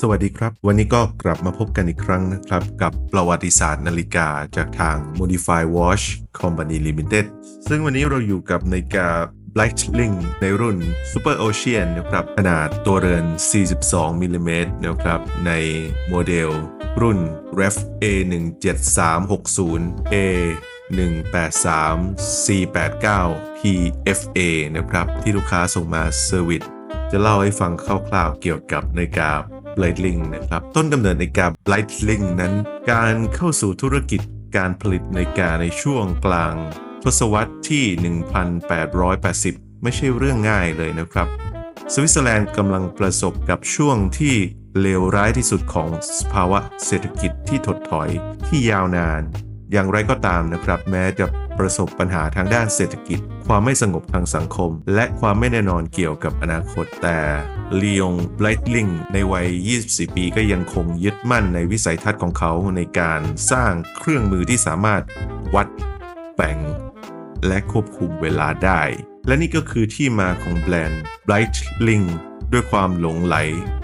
สวัสดีครับ วันนี้ก็กลับมาพบกันอีกครั้งนะครับ กับประวัติศาสตร์นาฬิกาจากทาง Modify Watch Company Limited ซึ่งวันนี้เราอยู่กับนาฬิกา Breitling ในรุ่น Super Ocean นะครับ ขนาดตัวเรือน 42มิลลิเมตรนะครับ ในโมเดลรุ่น Ref A 1 7 3 6 0 A 183 489 PFA นะครับ ที่ลูกค้าส่งมาเซอร์วิสจะเล่าให้ฟังคร่าวๆเกี่ยวกับนาฬิกา Breitling นะครับ ต้นกำเนิดนาฬิกา Breitling นั้น การเข้าสู่ธุรกิจการผลิตนาฬิกาในช่วงกลาง ทศวรรษที่ 1880 ไม่ใช่เรื่องง่ายเลยนะครับ สวิตเซอร์แลนด์กำลังประสบกับช่วงที่เลวร้ายที่สุดของสภาวะเศรษฐกิจที่ถดถอยที่ยาวนาน อย่างไรก็ตามนะครับ แม้จะ ประสบปัญหาทางด้านเศรษฐกิจ ความไม่สงบทางสังคม และความไม่แน่นอนเกี่ยวกับอนาคตแต่ลียงไบรท์ลิงในวัย 24 ปีก็ยังคงยึดมั่นในวิสัยทัศน์ของเขาในการสร้างเครื่องมือที่สามารถวัดแบ่ง และควบคุมเวลาได้ และนี่ก็คือที่มาของแบรนด์ Breitling ด้วยความหลงไหล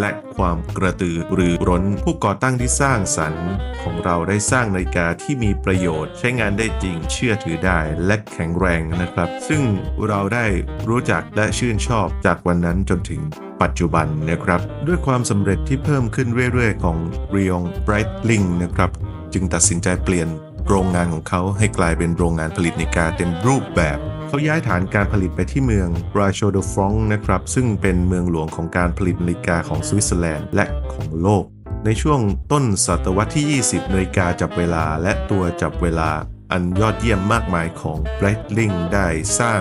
และความกระตือรือร้นผู้ก่อตั้งที่สร้างสรรค์ของเราได้สร้างนาฬิกาที่มีประโยชน์ ใช้งานได้จริงเชื่อถือได้และแข็งแรงนะครับ ซึ่งเราได้รู้จักและชื่นชอบจากวันนั้นจนถึงปัจจุบันนะครับ ด้วยความสำเร็จที่เพิ่มขึ้นเรื่อยๆ ของ r e o n Breitling นะครับ จึงตัดสินใจเปลี่ยนโรงงานของเขาให้กลายเป็นโรงงานผลิตนาฬิกาเต็มรูปแบบ เขาย้ายฐานการผลิตไปที่เมืองราโชโดฟรองนะครับ ซึ่งเป็นเมืองหลวงของการผลิตนาฬิกาของสวิตเซอร์แลนด์และของโลก ในช่วงต้นศตวรรษที่ 20 นาฬิกาจับเวลาและตัวจับเวลาอันยอดเยี่ยมมากมายของ b r e ดลิงได้สร้าง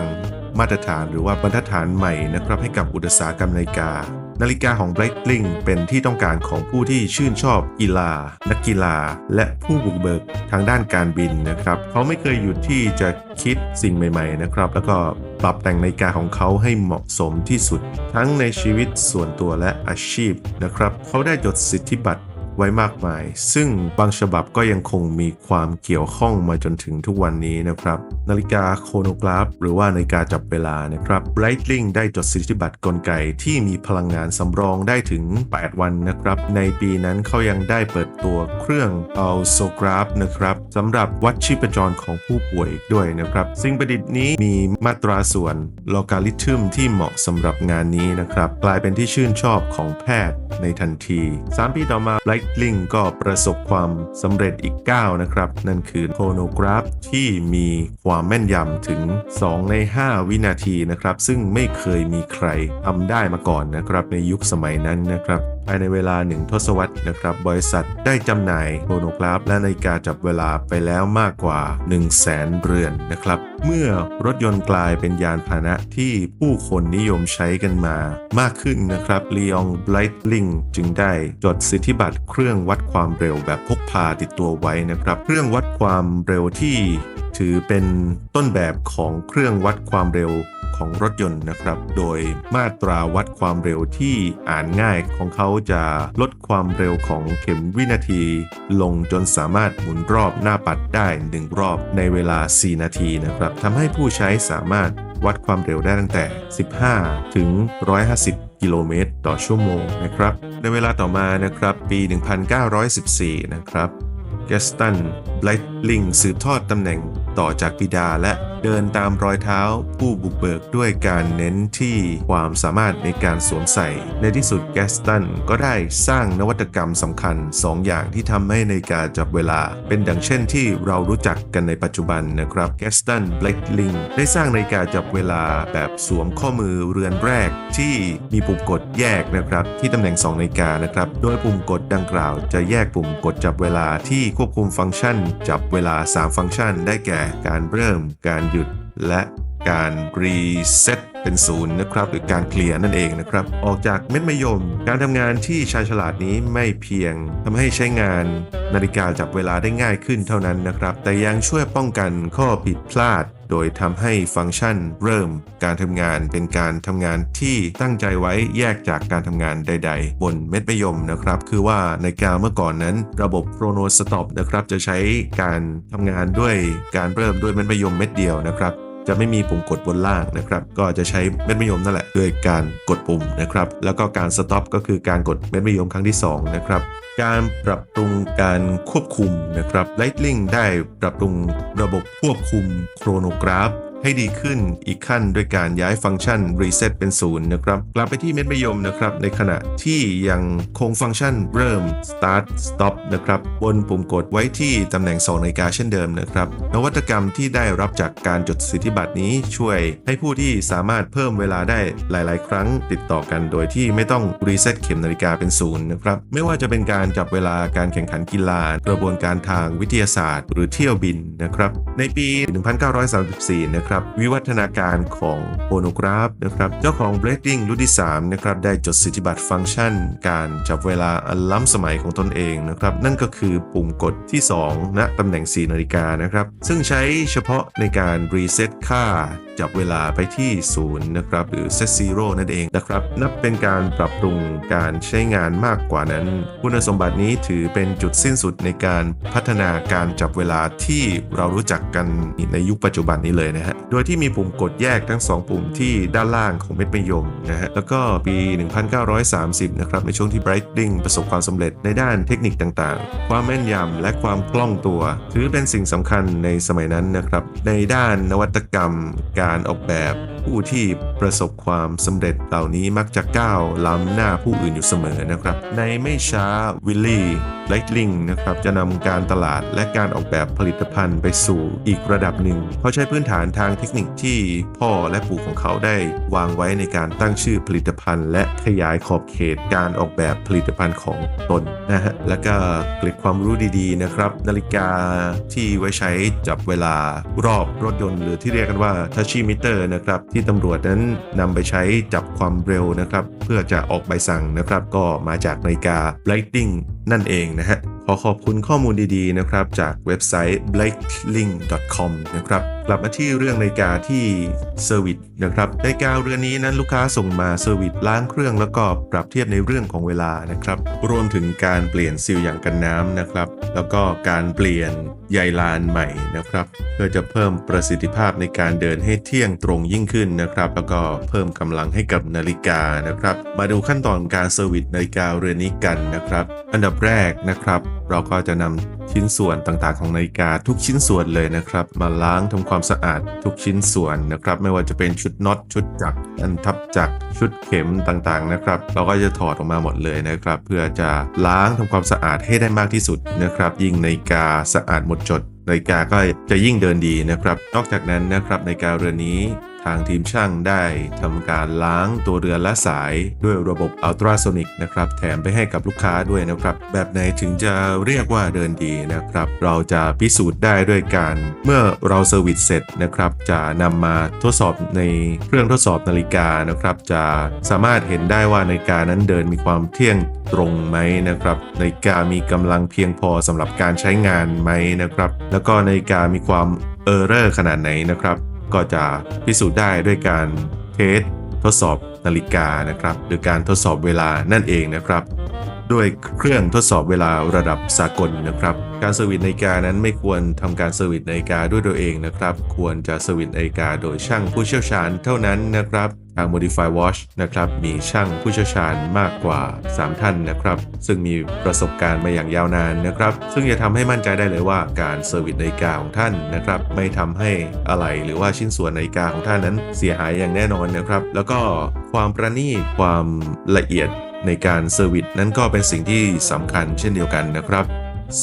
มาตรฐานหรือว่าบรรทัดฐานใหม่นะครับให้กับอุตสาหกรรมนาฬิกา นาฬิกาของ Breitling เป็นที่ต้องการของผู้ที่ชื่นชอบกีฬา นักกีฬา และผู้บุกเบิกทางด้านการบินนะครับ เขาไม่เคยหยุดที่จะคิดสิ่งใหม่ ๆ นะครับ แล้วก็ปรับแต่งนาฬิกาของเขาให้เหมาะสมที่สุด ทั้งในชีวิตส่วนตัวและอาชีพนะครับ เขาได้จดสิทธิบัตร ไว้มากมาย ซึ่งบางฉบับก็ยังคงมีความเกี่ยวข้องมาจนถึงทุกวันนี้นะครับ นาฬิกาโครโนกราฟ หรือว่านาฬิกาจับเวลานะครับ Breitling ได้จดสิทธิบัตรกลไกที่มีพลังงานสำรองได้ถึง 8 วันนะครับ ในปีนั้นเขายังได้เปิดตัวเครื่อง a l s o g r a p h นะครับสำหรับวัดชีพจรของผู้ป่วยด้วยนะครับ สิ่งประดิษฐ์นี้มีมาตราส่วน logarithm ที่เหมาะสำหรับงานนี้นะครับ กลายเป็นที่ชื่นชอบของแพทย์ ในทันที 3 ปีต่อมา Breitling ก็ประสบความสำเร็จอีก 9 นะครับ นั่นคือโครโนกราฟที่มีความแม่นยำถึง 2 ใน 5 วินาทีนะครับ ซึ่งไม่เคยมีใครทำได้มาก่อนนะครับ ในยุคสมัยนั้นนะครับ ภายในเวลาหนึ่งทศวรรษนะครับ บริษัทได้จำหน่ายโครโนกราฟและนาฬิกาจับเวลาไปแล้วมากกว่า 1 0 0 0 0แสนเรือนนะครับ เมื่อรถยนต์กลายเป็นยานพาหนะที่ผู้คนนิยมใช้กันมามากขึ้นนะครับลีองไบรท์ลิงจึงได้จดสิทธิบัตรเครื่องวัดความเร็วแบบพกพาติดตัวไว้นะครับ เครื่องวัดความเร็วที่ถือเป็นต้นแบบของเครื่องวัดความเร็ว ของรถยนต์นะครับ โดยมาตราวัดความเร็วที่อ่านง่ายของเขาจะลดความเร็วของเข็มวินาที ลงจนสามารถหมุนรอบหน้าปัดได้ 1 รอบในเวลา 4 นาทีนะครับทำให้ผู้ใช้สามารถวัดความเร็วได้ตั้งแต่ 15 ถึง 150กิโลเมตรต่อชั่วโมงนะครับ ในเวลาต่อมานะครับปี 1914 นะครับ แกสตันไบรท์ลิงสืบทอดตำแหน่งต่อจากบิดาและเดินตามรอยเท้าผู้บุกเบิกด้วยการเน้นที่ความสามารถในการสวมใส่ ในที่สุดแกสตันก็ได้สร้างนวัตกรรมสำคัญ 2ออย่างที่ทำให้นาฬิกาจับเวลา เป็นดังเช่นที่เรารู้จักกันในปัจจุบันนะครับแกสตันไบรท์ลิงได้สร้างนาฬิกาจับเวลาแบบสวมข้อมือเรือนแรกที่มีปุ่มกดแยกนะครับที่ตำแหน่ง2นาฬิกานะครับโดยปุ่มกดดังกล่าว จะแยกปุ่มกดจับเวลาที่ควบคุมฟังก์ชัน จับเวลา 3 ฟังก์ชัน ได้แก่การเริ่ม การหยุดและการรีเซ็ตเป็นศูนย์นะครับหรือการเคลียร์นั่นเองนะครับ ออกจากเม็ดมะยม การทำงานที่ชายฉลาดนี้ไม่เพียงทำให้ใช้งานนาฬิกาจับเวลาได้ง่ายขึ้นเท่านั้นนะครับ แต่ยังช่วยป้องกันข้อผิดพลาด โดยทำให้ฟังก์ชันเริ่มการทำงานเป็นการทำงานที่ตั้งใจไว้แยกจากการทำงานใด ๆ บนเม็ดมะยมนะครับ คือว่าในกาเมื่อก่อนนั้น ระบบโครโนสต็อปนะครับจะใช้การทำงานด้วยการเริ่มด้วยเม็ดมะยมเม็ดเดียวนะครับ จะไม่มีปุ่มกดบนล่างนะครับ ก็จะใช้เม็ดมะยมนั่นแหละด้วยการกดปุ่มนะครับ แล้วก็การสต็อปก็คือการกดเม็ดมะยมครั้งที่ 2 นะครับการปรับปรุงการควบคุมนะครับ Lightning ได้ปรับปรุงระบบควบคุมโครโนกราฟ ให้ดีขึ้นอีกขั้นด้วยการย้ายฟังก์ชัน reset เป็นศูนย์นะครับ กลับไปที่เม็ดมะยมนะครับ ในขณะที่ยังคงฟังก์ชันเริ่ม start stop นะครับ บนปุ่มกดไว้ที่ตำแหน่ง2นาฬิกาเช่นเดิมนะครับ นวัตกรรมที่ได้รับจากการจดสิทธิบัตรนี้ช่วยให้ผู้ที่สามารถเพิ่มเวลาได้หลาย ๆ ครั้งติดต่อกันโดยที่ไม่ต้อง reset เข็มนาฬิกาเป็นศูนย์นะครับ ไม่ว่าจะเป็นการจับเวลาการแข่งขันกีฬากระบวนการทางวิทยาศาสตร์ หรือเที่ยวบินนะครับ ในปี 1934 นะครับวิวัฒนาการของโฟโนกราฟนะครับเจ้าของ Blading รุ่นที่3นะครับได้จดสิทธิบัตรฟังก์ชัน การจับเวลาอันล้ำสมัยของตนเองนะครับนั่นก็คือปุ่มกดที่2ณตำแหน่ง4นาฬิกานะครับซึ่งใช้เฉพาะในการรีเซ็ตค่าจับเวลาไปที่ 0 นะครับ หรือ set zero นั่นเองนะครับ นับเป็นการปรับปรุงการใช้งานมากกว่านั้น คุณสมบัตินี้ถือเป็นจุดสิ้นสุดในการพัฒนาการจับเวลาที่เรารู้จักกันในยุคปัจจุบันนี้เลยนะฮะ โดยที่มีปุ่มกดแยกทั้ง 2 ปุ่มที่ด้านล่างของเม็ดมะยมนะฮะ แล้วก็ปี 1930 นะครับ ในช่วงที่ Breitling ประสบความสำเร็จในด้านเทคนิคต่างๆ ความแม่นยำและความคล่องตัว ถือเป็นสิ่งสำคัญในสมัยนั้นนะครับ ในด้านนวัตกรรมการการออกแบบผู้ที่ประสบความสำเร็จเหล่านี้มักจะก้าวล้ำหน้าผู้อื่นอยู่เสมอนะครับ ในไม่ช้าวิลลี่ไลท์ลิงนะครับจะนำการตลาดและการออกแบบผลิตภัณฑ์ไปสู่อีกระดับหนึ่ง เขาใช้พื้นฐานทางเทคนิคที่พ่อและปู่ของเขาได้วางไว้ในการตั้งชื่อผลิตภัณฑ์ และขยายขอบเขตการออกแบบผลิตภัณฑ์ของตนนะฮะแล้วก็เกร็ดความรู้ดีๆนะครับ นาฬิกาที่ไว้ใช้จับเวลารอบรถยนต์หรือที่เรียกกันว่าทัชชี่มิเตอร์นะครับที่ตำรวจนั้นนำไปใช้จับความเร็วนะครับ เพื่อจะออกใบสั่งนะครับ ก็มาจากนาฬิกา Lighting นั่นเองนะฮะ ขอขอบคุณข้อมูลดีๆนะครับจากเว็บไซต์ blakelink.com นะครับกลับมาที่เรื่องนาฬิกาที่เซอร์วิสนะครับนาฬิกาเรือนนี้นั้นลูกค้าส่งมาเซอร์วิสล้างเครื่องแล้วก็ปรับเทียบในเรื่องของเวลานะครับรวมถึงการเปลี่ยนซีลอย่างกันน้ำนะครับ แล้วก็การเปลี่ยนใยลานใหม่นะครับเพื่อจะเพิ่มประสิทธิภาพในการเดินให้เที่ยงตรงยิ่งขึ้นนะครับ แล้วก็เพิ่มกำลังให้กับนาฬิกานะครับ มาดูขั้นตอนการเซอร์วิสนาฬิกาเรือนนี้กันนะครับ อันดับแรกนะครับเราก็จะนำชิ้นส่วนต่างๆ ของนาฬิกาทุกชิ้นส่วนเลยนะครับ มาล้างทำความสะอาดทุกชิ้นส่วนนะครับ ไม่ว่าจะเป็นชุดน็อตชุดจักรอันทับจักรชุดเข็มต่างๆนะครับ เราก็จะถอดออกมาหมดเลยนะครับ เพื่อจะล้างทำความสะอาดให้ได้มากที่สุดนะครับ ยิ่งนาฬิกาสะอาดหมดจดนาฬิกาก็จะยิ่งเดินดีนะครับ นอกจากนั้นนะครับนาฬิกาเรือนนี้ ทางทีมช่างได้ทำการล้างตัวเรือและสายด้วยระบบอัลตราโซนิกนะครับ แถมไปให้กับลูกค้าด้วยนะครับ แบบไหนถึงจะเรียกว่าเดินดีนะครับ เราจะพิสูจน์ได้ด้วยการ เมื่อเราเซอร์วิสเสร็จนะครับ จะนำมาทดสอบในเครื่องทดสอบนาฬิกานะครับ จะสามารถเห็นได้ว่านาฬิกานั้นเดินมีความเที่ยงตรงไหมนะครับนาฬิกามีกำลังเพียงพอสำหรับการใช้งานไหมนะครับ แล้วก็นาฬิกามีความเออร์เรอร์ขนาดไหนนะครับ ก็จะพิสูจน์ได้ด้วยการเทสทดสอบนาฬิกานะครับหรือการทดสอบเวลานั่นเองนะครับ ด้วยเครื่องทดสอบเวลาระดับสากลนะครับ การเซอร์วิสนาฬิกานั้นไม่ควรทำการเซอร์วิสนาฬิกาด้วยตัวเองนะครับ ควรจะเซอร์วิสนาฬิกาโดยช่างผู้เชี่ยวชาญเท่านั้นนะครับ ทาง Modify Watch นะครับมีช่างผู้เชี่ยวชาญมากกว่า 3 ท่านนะครับ ซึ่งมีประสบการณ์มาอย่างยาวนานนะครับ ซึ่งจะทำให้มั่นใจได้เลยว่าการเซอร์วิสนาฬิกาของท่านนะครับ ไม่ทำให้อะไรหรือว่าชิ้นส่วนนาฬิกาของท่านนั้นเสียหายอย่างแน่นอนนะครับ แล้วก็ความประณีตความละเอียดในการเซอร์วิสนั้นก็เป็นสิ่งที่สำคัญเช่นเดียวกันนะครับ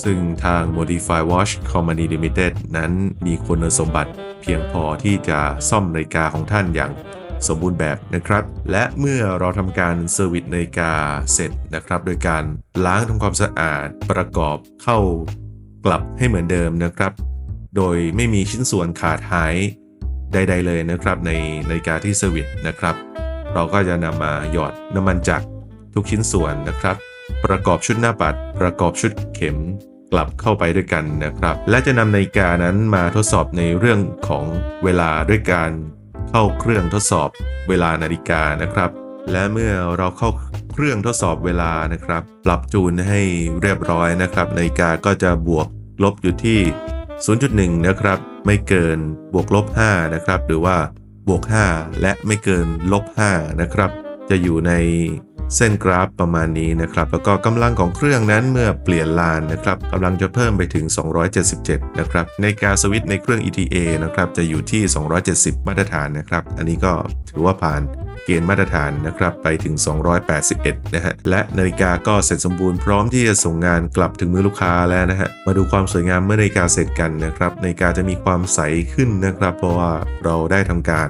ซึ่งทาง Modify Watch Company Limited นั้นมีคุณสมบัติเพียงพอที่จะซ่อมนาฬิกาของท่านอย่าง สมบูรณ์แบบนะครับ และเมื่อเราทำการเซอร์วิสนาฬิกาเสร็จนะครับ โดยการล้างทำความสะอาดประกอบเข้ากลับให้เหมือนเดิมนะครับ โดยไม่มีชิ้นส่วนขาดหายใด ๆ เลยนะครับ ในนาฬิกาที่เซอร์วิสนะครับ เราก็จะนำมาหยอดน้ำมันจักรทุกชิ้นส่วนนะครับ ประกอบชุดหน้าปัด ประกอบชุดเข็มกลับเข้าไปด้วยกันนะครับ และจะนำนาฬิกานั้นมาทดสอบในเรื่องของเวลาด้วยการ เข้าเครื่องทดสอบเวลานาฬิกานะครับ และเมื่อเราเข้าเครื่องทดสอบเวลานะครับ ปรับจูนให้เรียบร้อยนะครับ นาฬิกาก็จะบวกลบอยู่ที่ 0.1 นะครับ ไม่เกินบวกลบ 5 นะครับ หรือว่าบวก 5 และไม่เกินลบ 5 นะครับ จะอยู่ใน เส้นกราฟประมาณนี้นะครับ แล้วก็กำลังของเครื่องนั้นเมื่อเปลี่ยนลานนะครับกำลังจะเพิ่มไปถึง 277 นะครับ ในการสวิตในเครื่อง ETA นะครับจะอยู่ที่ 270 มาตรฐานนะครับ อันนี้ก็ถือว่าผ่านเกณฑ์มาตรฐานนะครับไปถึง 281 นะฮะ และนาฬิกาก็เสร็จสมบูรณ์พร้อมที่จะส่งงานกลับถึงมือลูกค้าแล้วนะฮะ มาดูความสวยงามเมื่อนาฬิกาเสร็จกันนะครับนาฬิกาจะมีความใสขึ้นนะครับ เพราะว่าเราได้ทำการ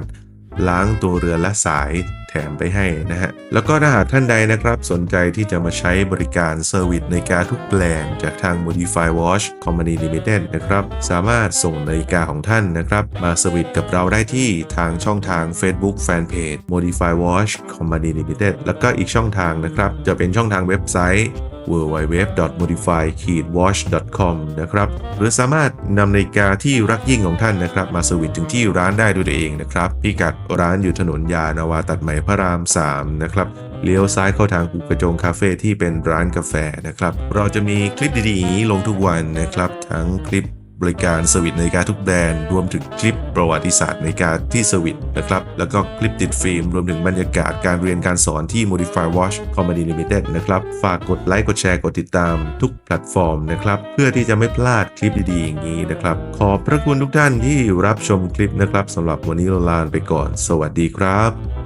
ล้างตัวเรือนและสาย แถมไปให้นะฮะ แล้วก็ถ้าหากท่านใดนะครับสนใจที่จะมาใช้บริการเซอร์วิสนาฬิกาทุกแบรนด์จากทาง Modify Watch Company Limited นะครับ สามารถส่งนาฬิกาของท่านนะครับ มาเซอร์วิสกับเราได้ที่ทางช่องทาง Facebook Fanpage Modify Watch Company Limited แล้วก็อีกช่องทางนะครับ จะเป็นช่องทางเว็บไซต์ www.modify-watch.com นะครับ หรือสามารถนำนาฬิกาที่รักยิ่งของท่านนะครับ มาสวิตถึงที่ร้านได้ด้วยตัวเองนะครับ พิกัดร้านอยู่ถนนยานาวาตัดใหม่พระราม 3 นะครับ เลี้ยวซ้ายเข้าทางกูกระจงคาเฟ่ที่เป็นร้านกาแฟนะครับ เราจะมีคลิปดีๆลงทุกวันนะครับ ทั้งคลิป บริการเซอร์วิสนาฬิกาทุกแบรนด์รวมถึงคลิปประวัติศาสตร์นาฬิกาที่เซอร์วิสนะครับ แล้วก็คลิปติดฟิล์ม รวมถึงบรรยากาศการเรียนการสอนที่ Modify Watch Company Limited นะครับ ฝากกดไลค์กดแชร์กดติดตามทุกแพลตฟอร์มนะครับ เพื่อที่จะไม่พลาดคลิปดีๆ อย่างนี้นะครับ ขอบพระคุณทุกท่านที่รับชมคลิปนะครับสำหรับวันนี้เราลาไปก่อน สวัสดีครับ